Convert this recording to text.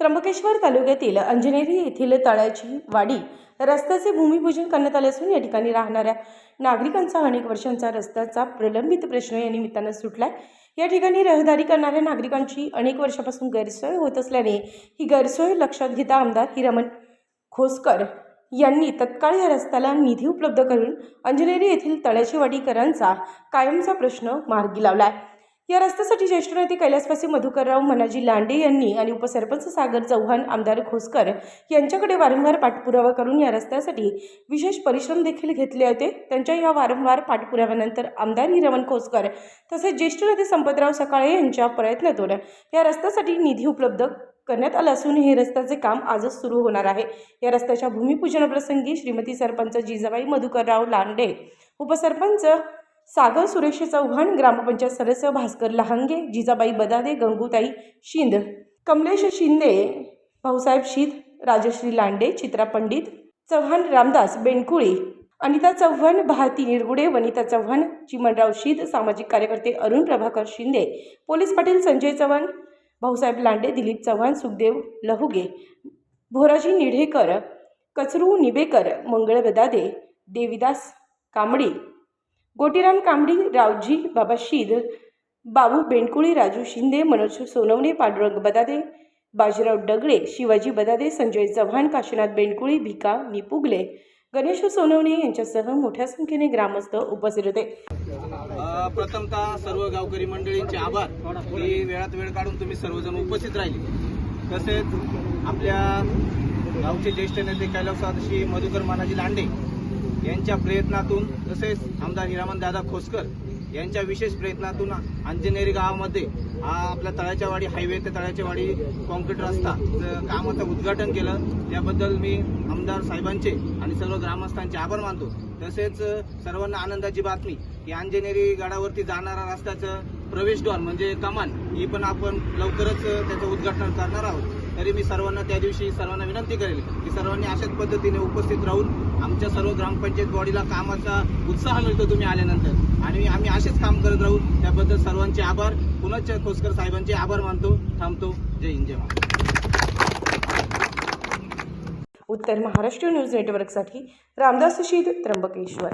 त्र्यंबकेश्वर तालुक्यातील अंजनेरी येथील तळ्याची वाडी रस्त्याचे भूमिपूजन करण्यात आले असून या ठिकाणी राहणाऱ्या नागरिकांचा अनेक वर्षांचा रस्त्याचा प्रलंबित प्रश्न या निमित्तानं सुटलाय. या ठिकाणी रहदारी करणाऱ्या नागरिकांची अनेक वर्षापासून गैरसोय होत असल्याने ही गैरसोय लक्षात घेता आमदार हिरमन खोसकर यांनी तत्काळ या रस्त्याला निधी उपलब्ध करून अंजनेरी येथील तळ्याची वाडीकरांचा कायमचा प्रश्न मार्गी लावला आहे या रस्त्यासाठी ज्येष्ठ नेते कैलासवासी मधुकरराव मनाजी लांडे यांनी आणि उपसरपंच सागर चव्हाण आमदार खोसकर यांच्याकडे वारंवार पाठपुरावा करून या रस्त्यासाठी विशेष परिश्रम देखील घेतले होते. त्यांच्या या वारंवार पाठपुराव्यानंतर आमदार हिरमन खोसकर तसेच ज्येष्ठ नेते संपतराव सकाळे यांच्या प्रयत्नातून या रस्त्यासाठी निधी उपलब्ध करण्यात आलं असून हे रस्त्याचे काम आजच सुरू होणार आहे. या रस्त्याच्या भूमिपूजनाप्रसंगी श्रीमती सरपंच जिजाबाई मधुकरराव लांडे उपसरपंच सागर सुरेश चव्हाण ग्रामपंचायत सदस्य भास्कर लहांगे जिजाबाई बदादे गंगूताई शिंद कमलेश शिंदे भाऊसाहेब शीद राजश्री लांडे चित्रा पंडित चव्हाण रामदास बेणकुळे अनिता चव्हाण भारती निरगुडे वनिता चव्हाण चिमणराव शीद सामाजिक कार्यकर्ते अरुण प्रभाकर शिंदे पोलीस पाटील संजय चव्हाण भाऊसाहेब लांडे दिलीप चव्हाण सुखदेव लहुगे भोराजी निढेकर कचरू निबेकर मंगळ बदादे देविदास कांबडी गोटीराम कांबडी रावजी बाबा शीद बाबू बेंडकुळी राजू शिंदे मनोज सोनवणे पांडुरंग बदादे बाजीराव डगळे शिवाजी बदादे संजय चव्हाण काशीनाथ बेंडकुळी भिका निपुगले गणेश सोनवणे यांच्यासह मोठ्या संख्येने ग्रामस्थ उपस्थित होते. प्रथमतः सर्व गावकरी मंडळींचे आभार. की वेळात वेळ काढून तुम्ही सर्वजण उपस्थित राहिले. तसेच आपल्या गावचे ज्येष्ठ नेते कैलासवाद श्री मधुकर मानाजी लांडे यांच्या प्रयत्नातून तसेच आमदार हिरामन दादा खोसकर यांच्या विशेष प्रयत्नातून अंजनेरी गावामध्ये हा आपल्या तळाच्यावाडी हायवे ते तळ्याच्यावाडी कॉन्क्रीट रस्ता कामाचं उद्घाटन केलं. त्याबद्दल मी आमदार साहेबांचे आणि सर्व ग्रामस्थांचे आभार मानतो. तसेच सर्वांना आनंदाची बातमी की अंजनेरी गडावरती जाणारा रस्त्याचं प्रवेशद्वार म्हणजे कमान ही पण आपण लवकरच त्याचं उद्घाटन करणार आहोत. तरी मी सर्वांना त्या दिवशी सर्वांना विनंती करेल की सर्वांनी अशाच पद्धतीने उपस्थित राहून आमच्या सर्व ग्रामपंचायत बॉडीला कामाचा उत्साह मिळतो तुम्ही आल्यानंतर. आणि आम्ही असेच काम करत राहू त्याबद्दल सर्वांचे आभार. पुनश्च खोसकर साहेबांचे आभार मानतो. थांबतो. जय हिंद जय महाराष्ट्र. उत्तर महाराष्ट्र न्यूज नेटवर्कसाठी रामदास शीद त्र्यंबकेश्वर.